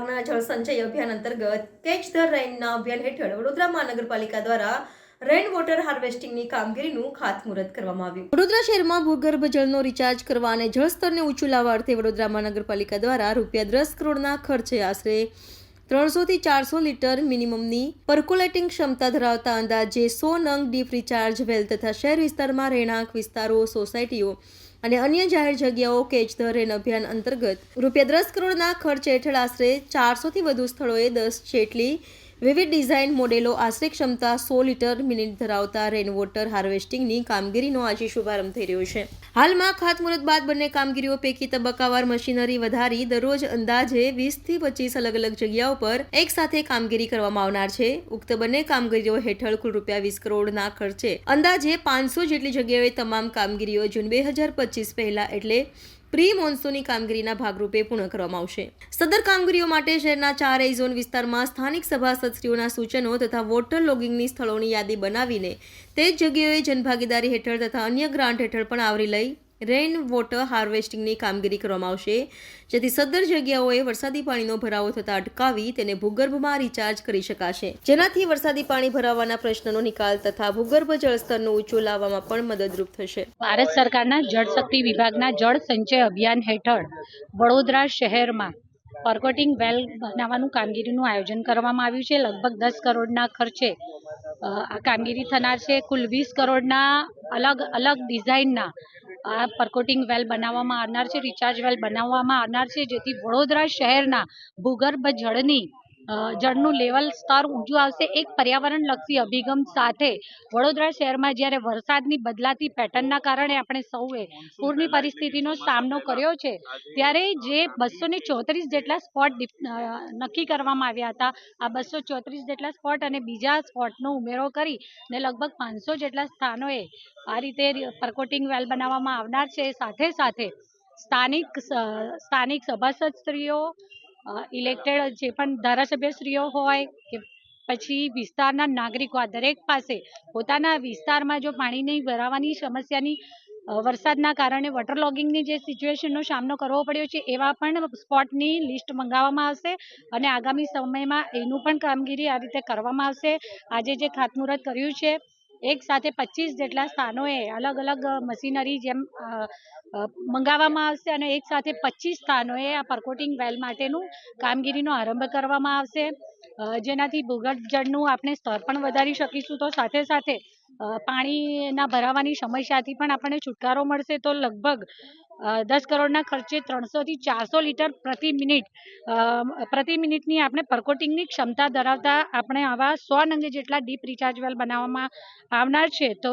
વિભાગના જળ અભિયાન અંતર્ગત કેચ ધ રેઇનના અભિયાન હેઠળ વડોદરા મહાનગરપાલિકા દ્વારા રેન વોટર હાર્વેસ્ટિંગની કામગીરીનું ખાતમુહૂર્ત કરવામાં આવ્યું. વડોદરા શહેરમાં ભૂગર્ભ જળનો રિચાર્જ કરવા અને જળસ્તરને ઊંચું લાવવા અર્થે વડોદરા મહાનગરપાલિકા દ્વારા રૂપિયા દસ કરોડના ખર્ચે આશરે ત્રણસોથી ચારસો લીટર મિનિમમની પર્કોલેટિંગ ક્ષમતા ધરાવતા અંદાજે સો નંગ ડીપ રિચાર્જ વેલ તથા શહેર વિસ્તારમાં રહેણાંક વિસ્તારો સોસાયટીઓ અને અન્ય જાહેર જગ્યાઓ કેચ ધ રેન અભિયાન અંતર્ગત રૂપિયા દસ કરોડના ખર્ચ હેઠળ આશરે ચારસોથી વધુ સ્થળોએ દસ જેટલી વિવિધ ડિઝાઇન મોડેલો આશરે ક્ષમતા સો લીટર મિનિટ ધરાવતા રેન વોટર હાર્વેસ્ટિંગની કામગીરીનો આજે શુભારંભ થઈ રહ્યો છે. હાલમાં ખાતમુહૂર્ત બાદ બંને કામગીરીઓ પૈકી તબક્કાવાર મશીનરી વધારી દરરોજ અંદાજે વીસથી પચીસ અલગ અલગ જગ્યાઓ પર એક સાથે કામગીરી કરવામાં આવનાર છે. ઉક્ત બંને કામગીરીઓ હેઠળ કુલ રૂપિયા વીસ કરોડના ખર્ચે અંદાજે પાંચસો જેટલી જગ્યાએ તમામ કામગીરીઓ જૂન બે હજાર પચીસ પહેલા એટલે પ્રી મોન્સૂનની કામગીરીના ભાગરૂપે પૂર્ણ કરવામાં આવશે. સદર કામગીરીઓ માટે શહેરના ચાર ઝોન વિસ્તારમાં સ્થાનિક સભાસદશ્રીઓના સૂચનો તથા વોટર લોગિંગની સ્થળોની યાદી બનાવીને તે જ જગ્યાઓએ જનભાગીદારી હેઠળ તથા અન્ય ગ્રાન્ટ હેઠળ પણ આવરી લઈ રેઇન વોટર હાર્વેસ્ટિંગની કામગીરી કરવામાં આવશે. જેથી સદ્દર જગ્યાઓએ વરસાદી પાણીનો ભરાવો થતા અટકાવી તેને ભૂગર્ભમાં રિચાર્જ કરી શકાશે. જેનાથી વરસાદી પાણી ભરાવાના પ્રશ્નનો નિકાલ તથા ભૂગર્ભ જળસ્તરનું ઊંચું લાવવામાં પણ મદદરૂપ થશે. ભારત સરકારના જળશક્તિ વિભાગના જળ સંચય અભિયાન હેઠળ વડોદરા શહેરમાં પરકોટિંગ વેલ બનાવવાનું કામગીરીનું આયોજન કરવામાં આવ્યું છે. લગભગ દસ કરોડના ખર્ચે આ કામગીરી થનાર છે. કુલ વીસ કરોડના અલગ અલગ ડિઝાઇનના આ પરકોટિંગ વેલ બનાવવામાં આવનાર છે રિચાર્જ વેલ બનાવવામાં આવનાર છે, જેથી વડોદરા શહેરના ભૂગર્ભ જળની જળનું લેવલ સ્તર ઊંચું આવશે. એક પર્યાવરણલક્ષી અભિગમ સાથે વડોદરા શહેરમાં જ્યારે વરસાદની બદલાતી પેટર્નના કારણે આપણે સૌએ પૂરની પરિસ્થિતિનો સામનો કર્યો છે, ત્યારે જે બસો ચોત્રીસ જેટલા સ્પોટ નક્કી કરવામાં આવ્યા હતા, આ બસો ચોત્રીસ જેટલા સ્પોટ અને બીજા સ્પોટનો ઉમેરો કરી ને લગભગ પાંચસો જેટલા સ્થાનોએ આ રીતે પરકોટિંગ વેલ બનાવવામાં આવનાર છે. સાથે સાથે સ્થાનિક સ્થાનિક સભાસદ સ્ત્રીઓ ઇલેક્ટેડ જે પણ ધારાસભ્યશ્રીઓ હોય કે પછી વિસ્તારના નાગરિકો આ દરેક પાસે પોતાના વિસ્તારમાં જો પાણીની ભરાવાની સમસ્યાની વરસાદના કારણે વોટર લોગિંગની જે સિચ્યુએશનનો સામનો કરવો પડ્યો છે એવા પણ સ્પોટની લિસ્ટ મંગાવવામાં આવશે અને આગામી સમયમાં એનું પણ કામગીરી આ રીતે કરવામાં આવશે. આજે જે ખાતમુહૂર્ત કર્યું છે એક સાથે પચીસ જેટલા સ્થાનોએ અલગ અલગ મશીનરી જેમ મંગાવવામાં આવશે અને એક સાથે પચીસ સ્થાનોએ આ પરકોટિંગ વેલ માટેનું કામગીરીનો આરંભ કરવામાં આવશે. જેનાથી ભૂગર્ભ જળનું આપણે સ્તર પણ વધારી શકીશું. તો સાથે સાથે પાણીના ભરાવાની સમસ્યાથી પણ આપણને છુટકારો મળશે. તો લગભગ દસ કરોડના ખર્ચે ત્રણસોથી ચારસો લીટર પ્રતિ મિનિટ પ્રતિ મિનિટની આપણે પરકોટિંગની ક્ષમતા ધરાવતા આપણે આવા સો નંગે જેટલા ડીપ રિચાર્જ વેલ બનાવવામાં આવનાર છે. તો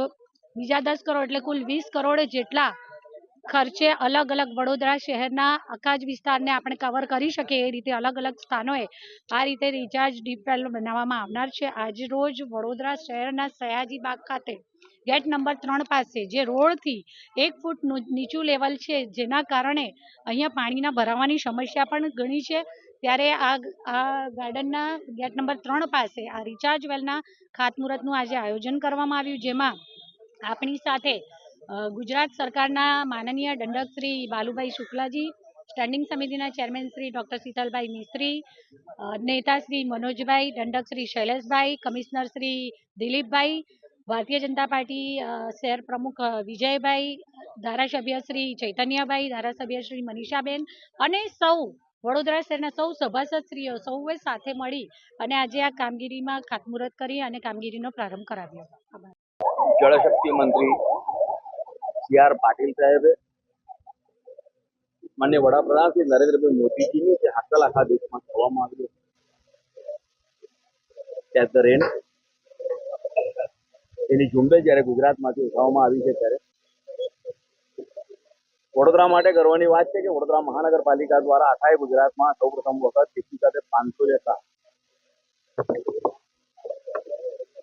બીજા દસ કરોડ એટલે કુલ વીસ કરોડ જેટલા ખર્ચે અલગ અલગ વડોદરા શહેરના આખા વિસ્તારને આપણે કવર કરી શકીએ એ રીતે અલગ અલગ સ્થાનોએ આ રીતે રિચાર્જ ડીપ વેલ બનાવવામાં આવનાર છે. આજ રોજ વડોદરા શહેરના સયાજી બાગ ખાતે ગેટ નંબર ત્રણ પાસે, જે રોડથી એક ફૂટ નીચું લેવલ છે, જેના કારણે અહીંયા પાણીના ભરાવાની સમસ્યા પણ ઘણી છે. ત્યારે આ આ ગાર્ડનના ગેટ નંબર ત્રણ પાસે, આ રિચાર્જ વેલના ખાતમુહૂર્તનું આજે આયોજન કરવામાં આવ્યું, જેમાં આપણી સાથે ગુજરાત સરકારના માનનીય દંડક શ્રી બાલુભાઈ શુક્લાજી, સ્ટેન્ડિંગ સમિતિના ચેરમેન શ્રી ડૉક્ટર શીતલભાઈ મિસ્ત્રી નેતા શ્રી મનોજભાઈ, દંડક શ્રી શૈલેષભાઈ, કમિશનર શ્રી દિલીપભાઈ ભારતીય જનતા પાર્ટી શહેર પ્રમુખ વિજયભાઈ, ધારાસભ્ય શ્રી ચૈતન્યભાઈ, ધારાસભ્ય શ્રી મનીષાબેન અને સૌ વડોદરા શહેરના સૌ સભાસદશ્રીઓ સૌએ સાથે મળી અને આજે આ કામગીરીમાં ખાતમુહૂર્ત કરી અને કામગીરીનો પ્રારંભ કરાવ્યો. જળશક્તિ મંત્રી સી આર પાટીલ સાહેબે માન્ય વડાપ્રધાન શ્રી નરેન્દ્રભાઈ મોદીજીની જે હાકલ આખા દેશમાં કરવામાં આવી એટ ધ રેન એની ઝુંબેશ જ્યારે ગુજરાતમાંથી ઉઠાવવામાં આવી છે ત્યારે વડોદરા માટે ગર્વની વાત છે કે વડોદરા મહાનગરપાલિકા દ્વારા આખા ગુજરાતમાં સૌ પ્રથમ વખત ખેતી સાથે પાંચસો જેટલા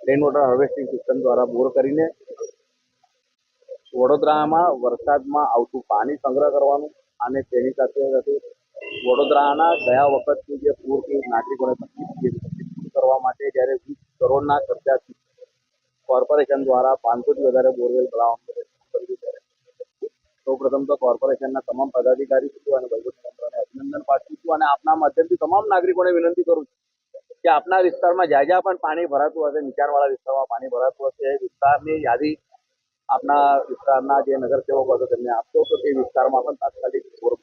રેન વોટર હાર્વેસ્ટિંગ સિસ્ટમ દ્વારા બોર કરીને વડોદરામાં વરસાદમાં આવતું પાણી સંગ્રહ કરવાનું અને તેની સાથે સાથે વડોદરાના ગયા વખતની જે પૂરથી નાગરિકોને તકલીફ કરવા માટે જ્યારે વીસ કરોડના ખર્ચાથી કોર્પોરેશન દ્વારા પાંચસોથી વધારે બોરવેલ બનાવવામાં સૌ પ્રથમ તો કોર્પોરેશનના તમામ પદાધિકારી છું અને વહીવટીતંત્રને અભિનંદન પાઠવું છું અને આપના માધ્યમથી તમામ નાગરિકોને વિનંતી કરું છું કે આપના વિસ્તારમાં જ્યાં જ્યાં પણ પાણી ભરાતું હશે, નીચાણવાળા વિસ્તારમાં પાણી ભરાતું હશે એ વિસ્તારની યાદી આપના વિસ્તારના જે નગરસેવકો હતો તેમને આપશો, તો તે વિસ્તારમાં પણ તાત્કાલિક પૂર